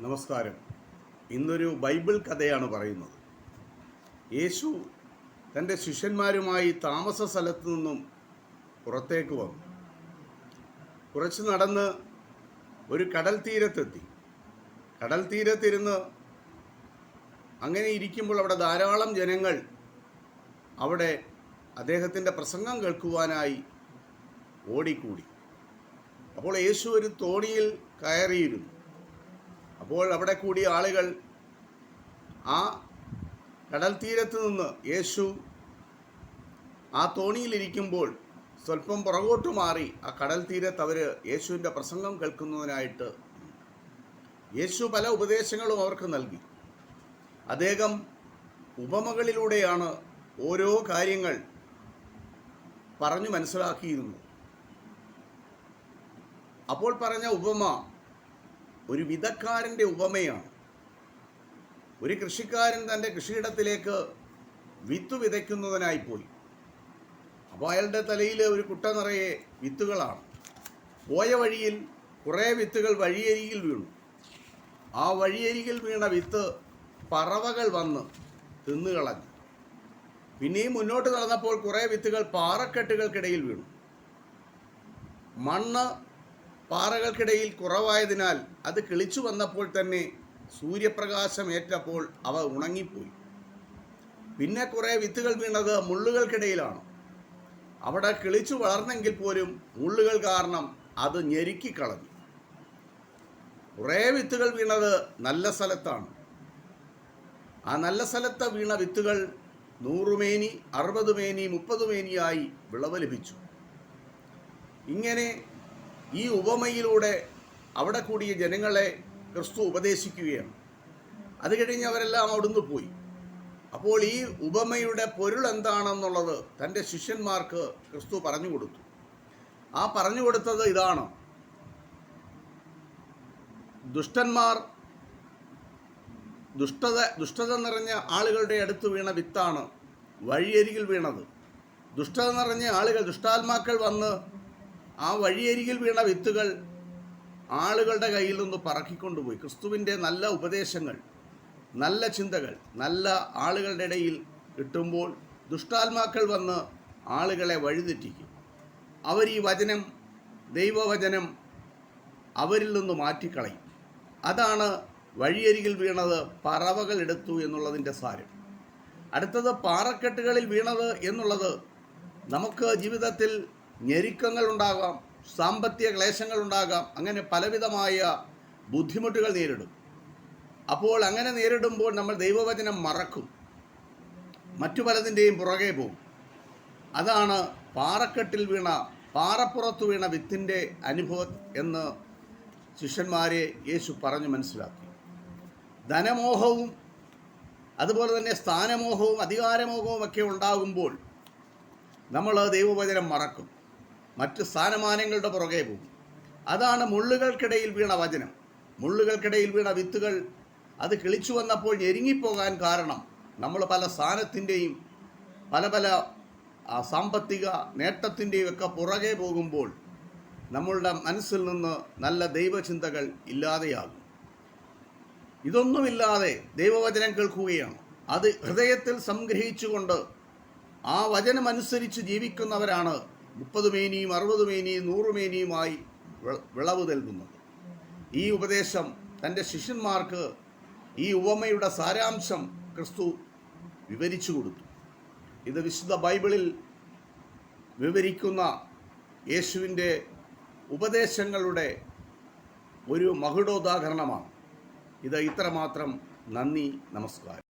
നമസ്കാരം. ഇന്നൊരു ബൈബിൾ കഥയാണ് പറയുന്നത്. യേശു തന്റെ ശിഷ്യന്മാരുമായി താമസ സ്ഥലത്തു നിന്നും പുറത്തേക്ക് വന്നു. കുറച്ച് നടന്ന് ഒരു കടൽ തീരത്തെത്തി. കടൽ തീരത്തിരുന്ന് അങ്ങനെ ഇരിക്കുമ്പോൾ അവിടെ ധാരാളം ജനങ്ങൾ അവിടെ അദ്ദേഹത്തിന്റെ പ്രസംഗം കേൾക്കുവാനായി ഓടിക്കൂടി. അപ്പോൾ യേശു ഒരു തോണിയിൽ കയറിയിരുന്നു. അപ്പോൾ അവിടെ കൂടിയ ആളുകൾ ആ കടൽ തീരത്ത് നിന്ന് യേശു ആ തോണിയിലിരിക്കുമ്പോൾ സ്വല്പം പുറകോട്ട് മാറി ആ കടൽ തീരത്ത് അവർ യേശുവിന്റെ പ്രസംഗം കേൾക്കുന്നതിനായിട്ട് യേശു പല ഉപദേശങ്ങളും അവർക്ക് നൽകി. അദ്ദേഹം ഉപമകളിലൂടെയാണ് ഓരോ കാര്യങ്ങൾ പറഞ്ഞു മനസ്സിലാക്കിയിരുന്നത്. അപ്പോൾ പറഞ്ഞ ഉപമ ഒരു വിധക്കാരന്റെ ഉപമയാണ്. ഒരു കൃഷിക്കാരൻ തന്റെ കൃഷിയിടത്തിലേക്ക് വിത്ത് വിതയ്ക്കുന്നതിനായി പോയി. അപ്പോൾ അയാളുടെ തലയിൽ ഒരു കുട്ട നിറയെ വിത്തുകളാണ്. പോയ വഴിയിൽ കുറേ വിത്തുകൾ വഴിയരികിൽ വീണു. ആ വഴിയരികിൽ വീണ വിത്ത് പറവകൾ വന്ന് തിന്നുകളഞ്ഞു പിന്നെയും മുന്നോട്ട് നടന്നപ്പോൾ കുറേ വിത്തുകൾ പാറക്കെട്ടുകൾക്കിടയിൽ വീണു. മണ്ണ് പാറകൾക്കിടയിൽ കുറവായതിനാൽ അത് കിളിച്ചു വന്നപ്പോൾ തന്നെ സൂര്യപ്രകാശം ഏറ്റപ്പോൾ അവ ഉണങ്ങിപ്പോയി. പിന്നെ കുറേ വിത്തുകൾ വീണത് മുള്ളുകൾക്കിടയിലാണ്. അവിടെ കിളിച്ചു വളർന്നെങ്കിൽ പോലും മുള്ളുകൾ കാരണം അത് ഞെരുക്കിക്കളഞ്ഞു കുറേ വിത്തുകൾ വീണത് നല്ല സ്ഥലത്താണ്. ആ നല്ല സ്ഥലത്ത് വീണ വിത്തുകൾ നൂറുമേനി അറുപത് മേനി മുപ്പത് മേനിയായി വിളവ് ലഭിച്ചു. ഇങ്ങനെ ഈ ഉപമയിലൂടെ അവിടെ കൂടിയ ജനങ്ങളെ ക്രിസ്തു ഉപദേശിക്കുകയാണ്. അത് കഴിഞ്ഞ് അവരെല്ലാം അവിടുന്ന് പോയി. അപ്പോൾ ഈ ഉപമയുടെ പൊരുൾ എന്താണെന്നുള്ളത് തന്റെ ശിഷ്യന്മാർക്ക് ക്രിസ്തു പറഞ്ഞു കൊടുത്തു. ആ പറഞ്ഞു കൊടുത്തത് ഇതാണ്. ദുഷ്ടന്മാർ ദുഷ്ടത ദുഷ്ടത നിറഞ്ഞ ആളുകളുടെ അടുത്ത് വീണ വിത്താണ് വഴിയരികിൽ വീണത്. ദുഷ്ടത നിറഞ്ഞ ആളുകൾ ദുഷ്ടാത്മാക്കൾ വന്ന് ആ വഴിയരികിൽ വീണ വിത്തുകൾ ആളുകളുടെ കയ്യിൽ നിന്ന് പറക്കിക്കൊണ്ടുപോയി. ക്രിസ്തുവിന്റെ നല്ല ഉപദേശങ്ങൾ നല്ല ചിന്തകൾ നല്ല ആളുകളുടെ ഇടയിൽ കിട്ടുമ്പോൾ ദുഷ്ടാത്മാക്കൾ വന്ന് ആളുകളെ വഴിതെറ്റിക്കും. അവർ ഈ വചനം ദൈവവചനം അവരിൽ നിന്ന് മാറ്റിക്കളയും. അതാണ് വഴിയരികിൽ വീണത് പറവകൾ എടുത്തു എന്നുള്ളതിന്റെ സാരം. അടുത്തത് പാറക്കെട്ടുകളിൽ വീണത് എന്നുള്ളത് നമുക്ക് ജീവിതത്തിൽ ഞെരുക്കങ്ങൾ ഉണ്ടാകാം സാമ്പത്തിക ക്ലേശങ്ങൾ ഉണ്ടാകാം അങ്ങനെ പലവിധമായ ബുദ്ധിമുട്ടുകൾ നേരിടും. അപ്പോൾ അങ്ങനെ നേരിടുമ്പോൾ നമ്മൾ ദൈവവചനം മറക്കും. മറ്റു പലതിന്റെയും പുറകെ പോകും. അതാണ് പാറക്കെട്ടിൽ വീണ പാറപ്പുറത്ത് വീണ വിത്തിന്റെ അനുഭവം എന്ന് ശിഷ്യന്മാരെ യേശു പറഞ്ഞു മനസ്സിലാക്കി. ധനമോഹവും അതുപോലെ തന്നെ സ്ഥാനമോഹവും അധികാരമോഹവും ഒക്കെ ഉണ്ടാകുമ്പോൾ നമ്മൾ ദൈവവചനം മറക്കും. മറ്റ് സ്ഥാനമാനങ്ങളുടെ പുറകെ പോകും. അതാണ് മുള്ളുകൾക്കിടയിൽ വീണ വചനം. മുള്ളുകൾക്കിടയിൽ വീണ വിത്തുകൾ അത് കിളിച്ചു വന്നപ്പോൾ ഞെരുങ്ങിപ്പോകാൻ കാരണം നമ്മൾ പല സ്ഥാനത്തിന്റെയും പല പല സാമ്പത്തിക നേട്ടത്തിന്റെയും ഒക്കെ പുറകെ പോകുമ്പോൾ നമ്മളുടെ മനസ്സിൽ നിന്ന് നല്ല ദൈവചിന്തകൾ ഇല്ലാതെയാകും. ഇതൊന്നുമില്ലാതെ ദൈവവചനം കേൾക്കുകയാണ്. അത് ഹൃദയത്തിൽ സംഗ്രഹിച്ചുകൊണ്ട് ആ വചനമനുസരിച്ച് ജീവിക്കുന്നവരാണ് മുപ്പത് മേനിയും അറുപത് മേനിയും നൂറ് മേനിയുമായി വിളവ് നൽകുന്നത് ഈ ഉപദേശം തന്റെ ശിഷ്യന്മാർക്ക് ഈ ഉപമയുടെ സാരാംശം ക്രിസ്തു വിവരിച്ചു കൊടുത്തു. ഇത് വിശുദ്ധ ബൈബിളിൽ വിവരിക്കുന്ന യേശുവിന്റെ ഉപദേശങ്ങളുടെ ഒരു മകുടോദാഹരണമാണ്. ഇത് ഇത്രമാത്രം. നന്ദി നമസ്കാരം.